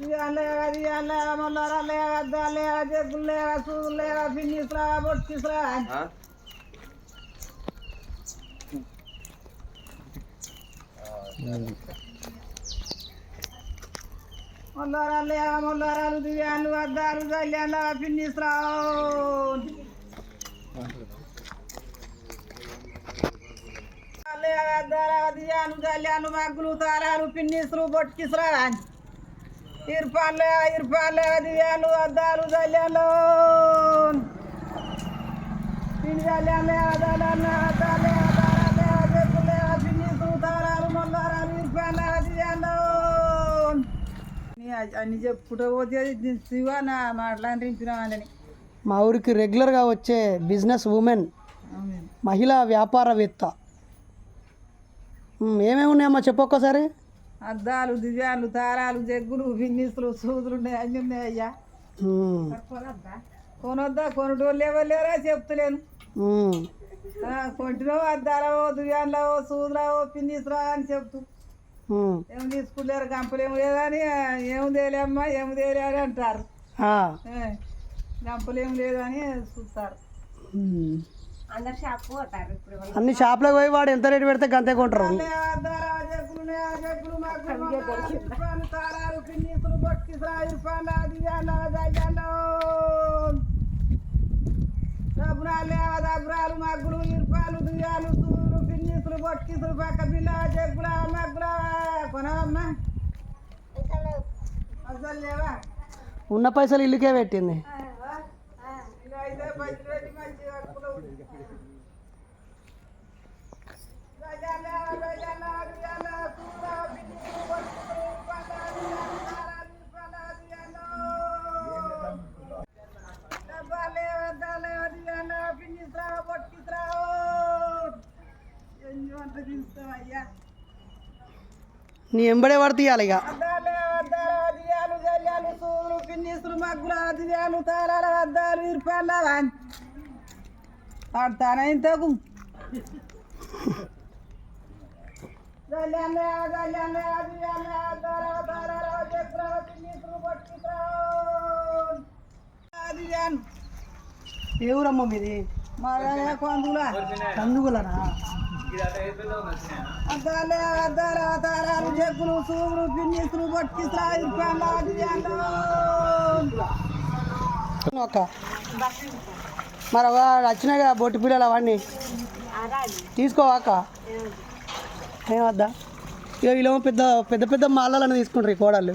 ఇయ్యాలేగా ఇయ్యాలేగా మొల్లరాలేగా అద్దాలేగా జగ్గులేగా సూదులేగా పిన్నిస్రా బొట్టిస్రా మొల్లరాలేగా మొల్లరాలు దివ్యాలు అద్దాలు జల్యాలు పిన్నిస్రా అద్దాలు దివ్యాలు జల్యాలు మగ్గులు తారాలు పిన్నిస్రు బొట్టిస్రా ఇర్పాలే ఇర్పాలే దివ్యాలు అద్దాలు జల్యాలు పిన్ని జల్యాలే అదాలే అద్దాలే అదాలే జగ్గులే పిన్నిస్రు తారాలు మొల్లరాలు ఇర్పాలే దివ్యాలు అన్ని చెప్పుకుంటూ పోతే శివాన మాట్లాడించినామని మా ఊరికి రెగ్యులర్గా వచ్చే బిజినెస్ ఉమెన్ మహిళా వ్యాపారవేత్త. ఏమేమి ఉన్నాయమ్మా చెప్పొక్కసారి అద్దాలు దివ్యాలు తారాలు జగ్గులు పిన్నిసులు సూదులు ఉన్నాయి అన్ని ఉన్నాయి అయ్యా. కొనొద్దా? కొనుటోళ్ళు ఎవరు చెప్తలేను. కొంటినో అద్దాలవో దివ్యాలవో సూదులవో పిన్నిసురా అని చెప్తూ. ఏం తీసుకుంటారు? గంపలేము లేదని ఏం తేలేమ్మా ఏం తేలే అని అంటారు. గంపలేం లేదని చూస్తారు. అన్ని షాప్లోకి పోయి వాడు ఎంత రేటు పెడితే గంతే కొంటారు. మగ్గులు పిన్నిసులు ఇర్పాల దయ్యాలు సూరు పక్క జగ్గుల మగ్గుల కొనవమ్మా ఉన్న పైసలు ఇల్లుకే పెట్టింది. అద్దాల తాళాల వద్ద పిన్నిసులు పొట్టిస్రా అదియాను ఏ ఊరమ్మ మీది? మా కొందులా కందుగులనా? అద్దాలే అద్దాల తారాలు చెక్కులు సూములు పిన్నిసులు పట్టిస్తా ఇరుపాల మరి వాడు వచ్చినాయి కదా బొట్టి పిల్లలు అవన్నీ తీసుకోవాక. వద్దా ఇక వీళ్ళేమో పెద్ద పెద్ద పెద్ద మాలలను తీసుకుంటారు ఈ కోడళ్ళు.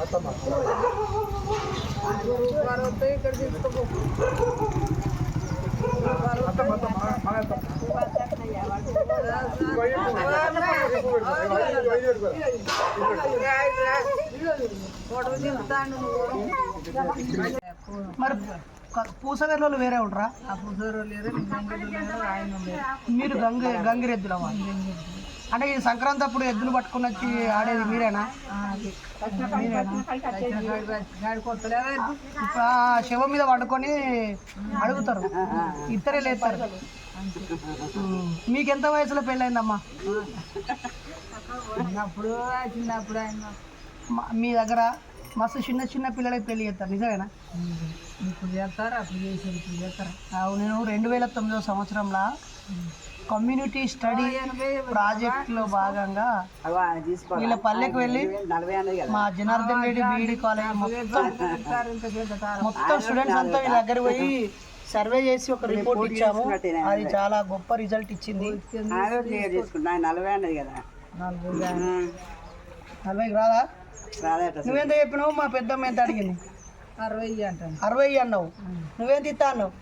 आता ఫోటో చెప్తాను మరి పూసగర్లలో వేరే ఉంటారా అప్పుడు దూరం లేదు నిజంగా లేదు ఆయన లేదు మీరు గంగ గంగిరెద్దుల వాళ్ళు అంటే ఈ సంక్రాంతి అప్పుడు ఎద్దులు పట్టుకొని వచ్చి ఆడేది మీరేనా? శవం మీద పడుకొని అడుగుతారు. ఇద్దరే లేస్తారు. ఉమ్. మీకు ఎంత వయసులో పెళ్ళైందమ్మా? చిన్నప్పుడు చిన్నప్పుడు మ- దగ్గర మస్తు చిన్న చిన్న పిల్లలకి పెళ్ళి చేస్తారు. నిజమేనా? ఇప్పుడు చేస్తారు అప్పుడు చేసారు ఇప్పుడు చేస్తారు. నేను రెండు వేల తొమ్మిదో సంవత్సరంలో కమ్యూనిటీ స్టడీ ప్రాజెక్ట్లో భాగంగా వీళ్ళ పల్లెకి వెళ్ళి మా జనార్దన్ రెడ్డి బీఈడి కాలేజ్ మొత్తం మొత్తం స్టూడెంట్స్ అంతా వీళ్ళ దగ్గర పోయి సర్వే చేసి ఒక రిపోర్ట్ ఇచ్చాము. అది చాలా గొప్ప రిజల్ట్ ఇచ్చింది. నలభై అన్నది కదా నలభైకి రాదా? నువ్వెంత చెప్పినావు? మా పెద్దమ్మ ఎంత అడిగింది? అరవై అన్నావు. నువ్వేం తిత్తా అన్నావు?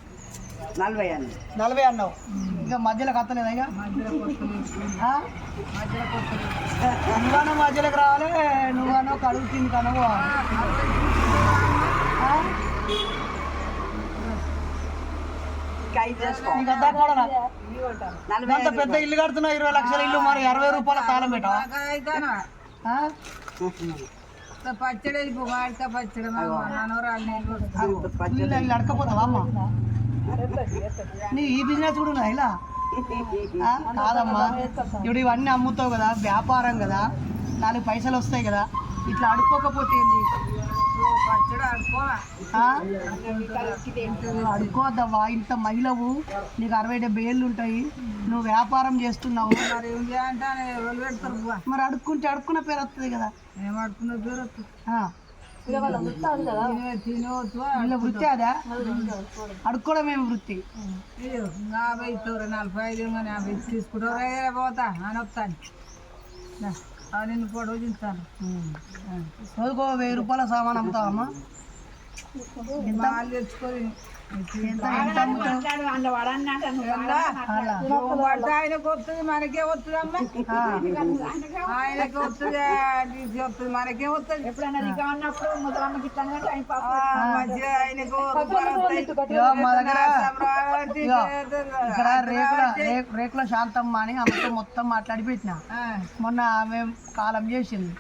నలభై అన్నది నలభై అన్నావు. ఇక మధ్యలో కత్తలేదా ఇక? ఆ? నువ్వన్నా మధ్యలోకి రావాలి నువ్వన్నా కడుగు తిని కనువు అంత పెద్ద ఇల్లు కడుతున్నావు ఇరవై లక్షల ఇల్లు మరి అరవై రూపాయల తాళం పెట్టవా? ఆ? పచ్చడి పచ్చడి అడకపోతావా అమ్మ? నీ ఈ బిజినెస్ కూడా ఇలా? కాదమ్మా ఇప్పుడు ఇవన్నీ అమ్ముతావు కదా వ్యాపారం కదా నాలుగు పైసలు వస్తాయి కదా ఇట్లా అడుక్కోకపోతే ఏంది? అడుక్కోవద్దవ్వా ఇంత మహిళవు నీకు అరవై డెబ్బై ఏళ్ళు ఉంటాయి నువ్వు వ్యాపారం చేస్తున్నావు మరి అడుక్కుంటే అడుక్కున్న పేరు వస్తుంది కదా ఏం ఆడుకున్న పేరు ఆ. అడుక్కోవడం ఏమి వృత్తి యాభై ఇస్తారు నలభై ఐదు కానీ యాభై తీసుకుంటారు పోతా అని వస్తాను. అది నిన్ను పొడవు చూస్తాను రోజుకో వెయ్యి రూపాయల సామాన్ అమ్ముతావమ్మా? ఆయనకు వస్తుంది మనకే వస్తుంది అమ్మ. ఆ. ఆయనకి వస్తుంది తీసి వస్తుంది మనకే వస్తుంది ఇక్కడ రేకుల రేకుల శాంతమ్మ అని ఆమెతో మొత్తం మాట్లాడి పెట్టిన. మొన్న ఆమె కాలం చేసింది.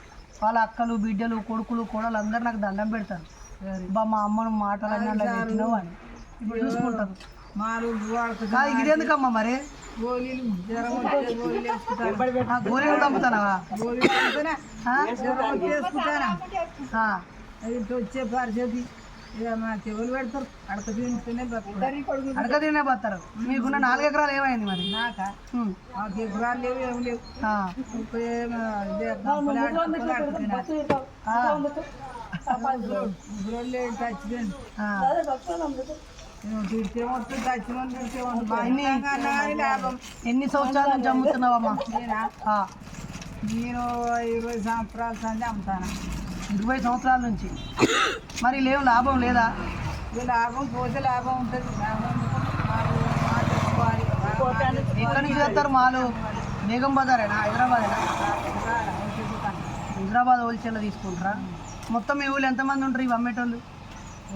వాళ్ళ అక్కలు బిడ్డలు కొడుకులు కోడలు అందరు నాకు దండం పెడతారు. బా మా అమ్మను మాటలన్నీ అలా పెట్టినావు అని. ఇప్పుడు చూసుకుంటారు. మాలు వాడుతుంది కాదు ఇది ఎందుకమ్మా మరి? గోళీలు తమ్ముతానవా వచ్చి పరిస్థితి. చెవులు పెడతారు అడక తింటూనే అడక తినే పోతారు మీకున్న నాలుగు ఎకరాలు ఏమైంది మరి? నాక. మాకు ఎకరాలు లేవు ఏం లేవు. ఎన్ని సంవత్సరాల నుంచి అమ్ముతున్నావమ్మా? నేనా? ఇరవై సంవత్సరాల సంది అమ్ముతాను? ఇరవై సంవత్సరాల నుంచి. మరి లేవు లాభం లేదా? లాభం పోతే లాభం ఉంటుంది. ఎక్కడి నుంచి తెస్తారు మాలు? బేగం బజారేనా? హైదరాబాదేనా? హైదరాబాద్ హోల్సేల్ తీసుకుంటారా? మొత్తం మీ ఊళ్ళో ఎంతమంది ఉంటారు ఇవి అమ్మేటోళ్ళు?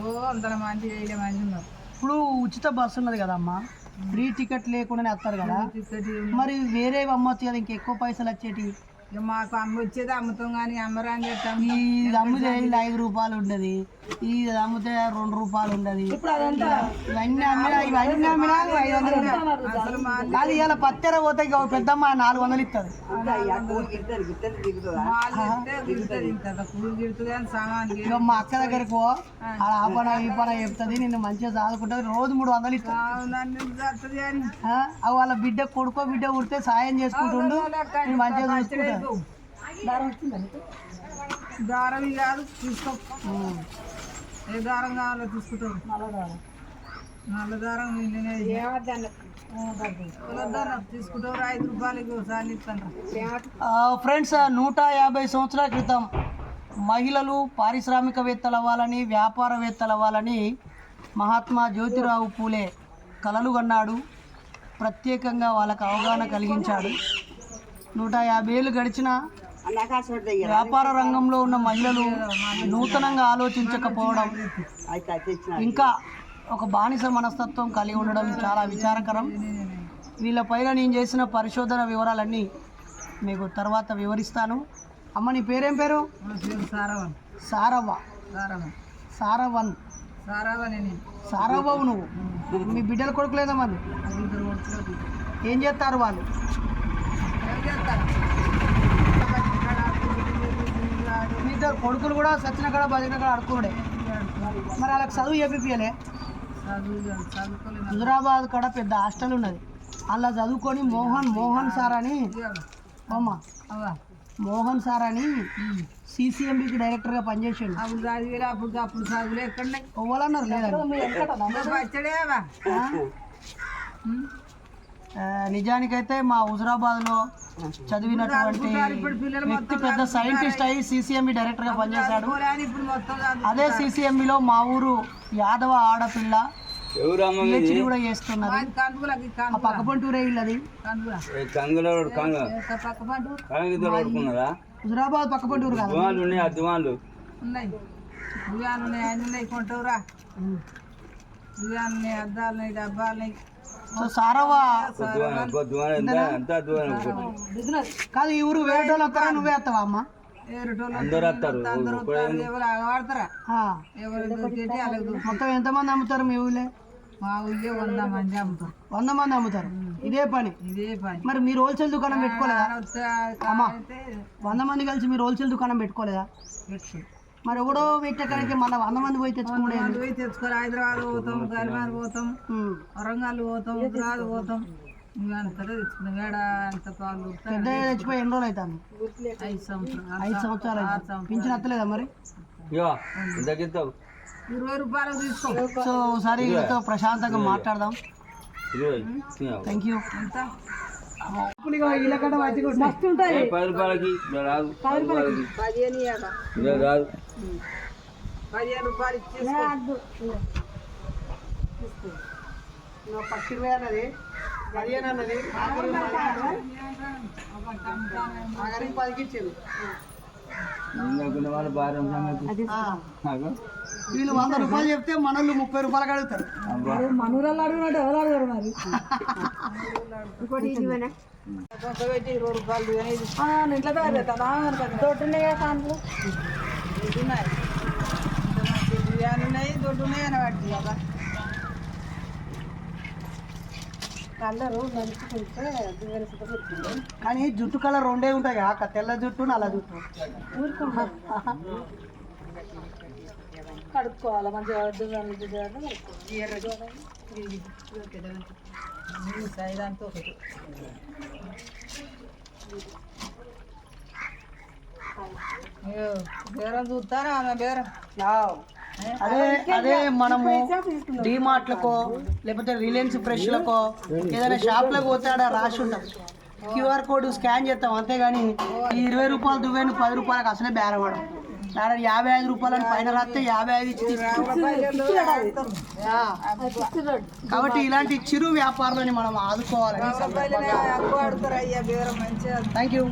ఓ వందల మంది వేల మంది ఉన్నారు. ఇప్పుడు ఉచిత బస్సు ఉన్నది కదమ్మా ఫ్రీ టికెట్ లేకుండానే వస్తారు కదా. మరి వేరే అమ్మొచ్చు కదా ఇంకెక్కువ పైసలు వచ్చేటి ఇక మాకు అమ్మ వచ్చేది అమ్ముతాం కానీ అమ్మరాని చెప్తాం ఈ ఇది అమ్మితే ఇది ఐదు రూపాయలు ఉండదు. ఇది అమ్మితే రెండు రూపాయలు ఉండదు. ఇవన్నీ అమ్మినా ఇవన్నీ అమ్మినా ఐదు వందలు మా అది ఇలా పత్తెర పోతే ఇక పెద్దమ్మ నాలుగు వందలు ఇస్తుంది సామాన్ ఇక మా అక్క దగ్గరికి పో. ఆడ ఆ పన ఈ పన చెప్తుంది నిన్ను మంచిగా చదువుకుంటుంది రోజు మూడు వందలు ఇస్తుంది వాళ్ళ బిడ్డ కొడుకో బిడ్డ ఉడితే సాయం చేసుకుంటుండు. మంచిగా చూసుకుంటాను దారం ఇది కాదు తీసుకో. ఏ దారం కావాలో తీసుకుంటాం. నల్ల దారం. నేనే కుల దారం తీసుకుంటారు ఐదు రూపాయలకి ఒకసారి ఇస్తాను ఫ్రెండ్స్ నూట యాభై సంవత్సరాల క్రితం మహిళలు పారిశ్రామికవేత్తలు అవ్వాలని వ్యాపారవేత్తలు అవ్వాలని మహాత్మా జ్యోతిరావు పూలే కలలు కన్నాడు. ప్రత్యేకంగా వాళ్ళకు అవగాహన కలిగించాడు. నూట యాభై ఏళ్ళు గడిచిన వ్యాపార రంగంలో ఉన్న మహిళలు నూతనంగా ఆలోచించకపోవడం ఇంకా ఒక బానిస మనస్తత్వం కలిగి ఉండడం చాలా విచారకరం. వీళ్ళపైన నేను చేసిన పరిశోధన వివరాలన్నీ మీకు తర్వాత వివరిస్తాను. అమ్మ నీ పేరేం పేరు? సారవన్. సారవ్వ సారవన్ సారవన్ సారవ్వవు నువ్వు. మీ బిడ్డలు కొడుకులేదా మరి? ఏం చేస్తారు వాళ్ళు? మీ ఇద్దరు కొడుకులు కూడా సచిన కాడ బతికిన కాడ అడుకున్నాడే మరి వాళ్ళకి చదువు చదువుకోలేదు హుజురాబాద్ కాడ పెద్ద హాస్టల్ ఉన్నది. అలా చదువుకొని మోహన్ మోహన్ సార్ అని అమ్మ మోహన్ సార్ అని సిసిఎంబికి డైరెక్టర్గా పనిచేసాడు. అప్పుడు చదివేలా అప్పుడు అప్పుడు చదువులు వచ్చాడేవా ఆ, నిజానికైతే మా హుజరాబాద్లో చదివినటువంటి వ్యక్తి పెద్ద సైంటిస్ట్ అయ్యి సిసిఎంబి డైరెక్టర్గా పనిచేశాడు. అదే సిసిఎంబిలో మా ఊరు యాదవ ఆడపిల్ల పిహెచ్డి కూడా చేస్తున్నది ఆ పక్క పంటూరే ఇల్లది. హుజరాబాద్ పక్క పంటూరు కాదు. ఉన్నాయి ఉన్నాయి. ఉయ్యాలు ఉన్నాయి అద్దాలు ఉన్నాయి డబ్బాలు ఉన్నాయి. సో ఒకటి కాదు ఈ ఊరు వేరేటోళ్ళు వస్తారా? నువ్వే వస్తావా అమ్మ. మొత్తం ఎంతమంది అమ్ముతారు మీ ఊళ్ళో? మా ఊళ్ళో వంద మంది అమ్ముతారు. వంద మంది అమ్ముతారు? ఇదే పని? ఇదే పని. మరి మీరు హోల్సేల్ దుకాణం పెట్టుకోలేదా? కావాలంటే వంద మంది కలిసి మీరు హోల్సేల్ దుకాణం పెట్టుకోలేదా? పెట్టు. మరి ఎవడో పెట్టక్కడికి మళ్ళీ వంద మంది పోయి తెచ్చుకుంటే వాళ్ళు పోయి తెచ్చుకొని హైదరాబాద్ పోతాం గరిమాన్ పోతాం వరంగల్ పోతాం హైదరాబాద్ పోతాం. పెద్ద తెచ్చిపోయి ఎన్ని రోజులు అవుతాను ఐదు సంవత్సరాలు పింఛన్ వస్తలేదా మరి? ఇరవై రూపాయలు తీసుకో. సో ఒకసారి ప్రశాంతంగా మాట్లాడదాం. థ్యాంక్ యూ పది రూపాయలకి? రాదు. పది రూపాయలకి పదిహేను రాదు. రూపాయలు ఇరవై అన్నది. పదిహేను అన్నది. ఆఖరికి పదికి ఇచ్చింది. వాళ్ళు వంద రూపాయలు చెప్తే మనోళ్ళు ముప్పై రూపాయలు అడుగుతారు. అబ్బా. మనూరల్లో అడిగినట్టు ఎవరు అడగరు మరి? ఇరవై రూపాయలు. ఇంట్లో తయారు దొడ్డున్నాయి దొడ్డున్నాయి బిర్యానీ ఉన్నాయి దొడ్డు ఉన్నాయి అని వాటి కదా. కలరు నలుచుకుంటే కానీ జుట్టు కలర్ రెండే ఉంటాయి అక్క. తెల్ల జుట్టు నల్ల జుట్టు. కడుక్కోవాలి మంచిగా ఒకటి. బేరం చూస్తారా ఆమె బేరం. అదే అదే మనము డిమార్ట్లకో లేకపోతే రిలయన్స్ ఫ్రెష్లకో ఏదైనా షాప్లకు పోతే ఆడ రాసి ఉంటుంది క్యూఆర్ కోడ్ స్కాన్ చేస్తాం అంతేగాని ఈ ఇరవై రూపాయలు దువ్వేను పది రూపాయలకు అసలే బేరపడం ఆడ. యాభై ఐదు రూపాయలని పైన రాస్తే యాభై ఐదు ఇచ్చి. కాబట్టి ఇలాంటి చిరు వ్యాపారాలని మనం ఆదుకోవాలని మంచిగా. థ్యాంక్ యూ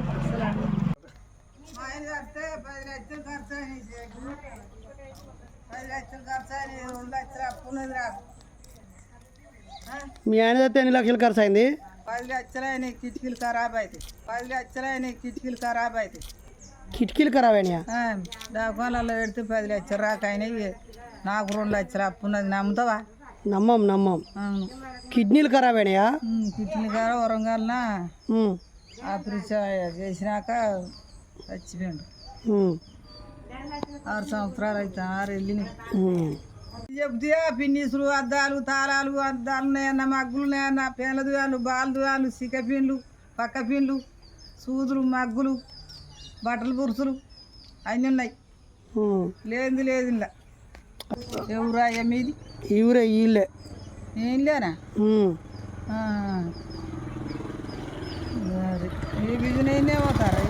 మా ఆయన అయితే ఎన్ని లక్షలు ఖర్చు అయింది? పది లక్షలు అయినాయి కిటికీలు ఖరాబ్ అవుతాయి పది లక్షలు అయినాయి కిటికీలు ఖరాబ్ అవుతాయి కిటికీలు ఖరాబ్ అయినాయా? పెడితే పది లక్షలు రాక అయినాయి. నాకు రెండు లక్షలు అప్పు ఉన్నది. నమ్ముతావా? నమ్మం నమ్మం. కిడ్నీలు ఖరాబ్ అయినాయా? గారు వరంగల్న? ఉమ్, ఆపరేషన్ చేసినాక చచ్చిపోయిండు ఆరు సంవత్సరాలు అయితే ఆరు వెళ్ళినాయి. చెప్తే పిన్నీసులు అద్దాలు తాళాలు అద్దాలు ఉన్నాయన్న మగ్గులు ఉన్నాయన్న పేల దుయాలు బాల్ దుయాలు సిక పిన్లు పక్క పిన్లు సూదులు మగ్గులు బట్టలు పురుసులు అన్నీ ఉన్నాయి. లేదు లేదు ఇలా ఎవరా మీది? ఎవరే వీళ్ళే ఏం లేనా ఈ బిజునైనా పోతారా?